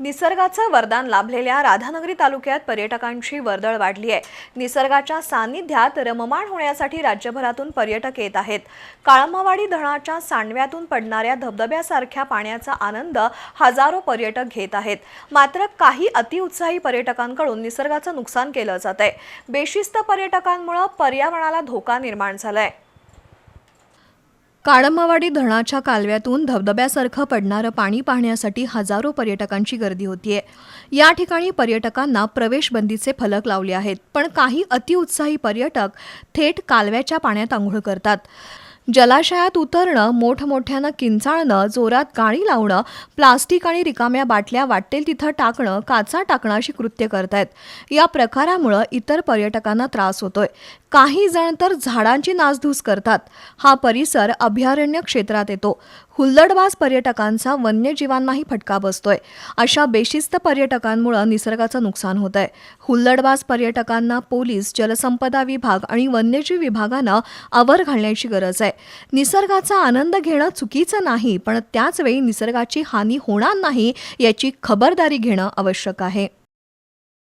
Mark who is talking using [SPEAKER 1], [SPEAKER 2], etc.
[SPEAKER 1] निसर्गाचं वरदान लाभलेल्या राधानगरी तालुक्यात पर्यटकांची वर्दळ वाढली आहे. निसर्गाच्या सान्निध्यात रममाण होण्यासाठी राज्यभरातून पर्यटक येत आहेत. काळमावाडी धरणाच्या सांडव्यातून पडणाऱ्या धबधब्यासारख्या पाण्याचा आनंद हजारो पर्यटक घेत आहेत. मात्र काही अतिउत्साही पर्यटकांकडून निसर्गाचं नुकसान केलं जात आहे. बेशिस्त पर्यटकांमुळे पर्यावरणाला धोका निर्माण झालाय. काळंबावाडी धरणाच्या कालव्यातून धबधब्यासारखं पडणारं पाणी पाहण्यासाठी हजारो पर्यटकांची गर्दी होतीये. या ठिकाणी पर्यटकांना प्रवेशबंदीचे फलक लावले आहेत पण काही अतिउत्साही पर्यटक थेट कालव्याच्या पाण्यात आंघोळ करतात. जलाशयात उतरणं मोठमोठ्यानं किंचाळणं जोरात गाणी लावणं प्लास्टिक आणि रिकाम्या बाटल्या वाटेल तिथं टाकणं काचा टाकणं अशी कृत्य करतायत. या प्रकारामुळं इतर पर्यटकांना त्रास होतोय. काही जण तर झाडांची नासधूस करतात. हा परिसर अभयारण्य क्षेत्रात येतो. हुल्लडबाज पर्यटकांचा वन्यजीवांनाही फटका बसतोय. अशा बेशिस्त पर्यटकांमुळे निसर्गाचं नुकसान होत आहे हुल्लडबाज पर्यटकांना पोलीस जलसंपदा विभाग आणि वन्यजीव विभागानं आवर घालण्याची गरज आहे. निसर्गाचा आनंद घेणं चुकीचं नाही पण त्याच वेळी निसर्गाची हानी होणार नाही याची खबरदारी घेणं आवश्यक आहे.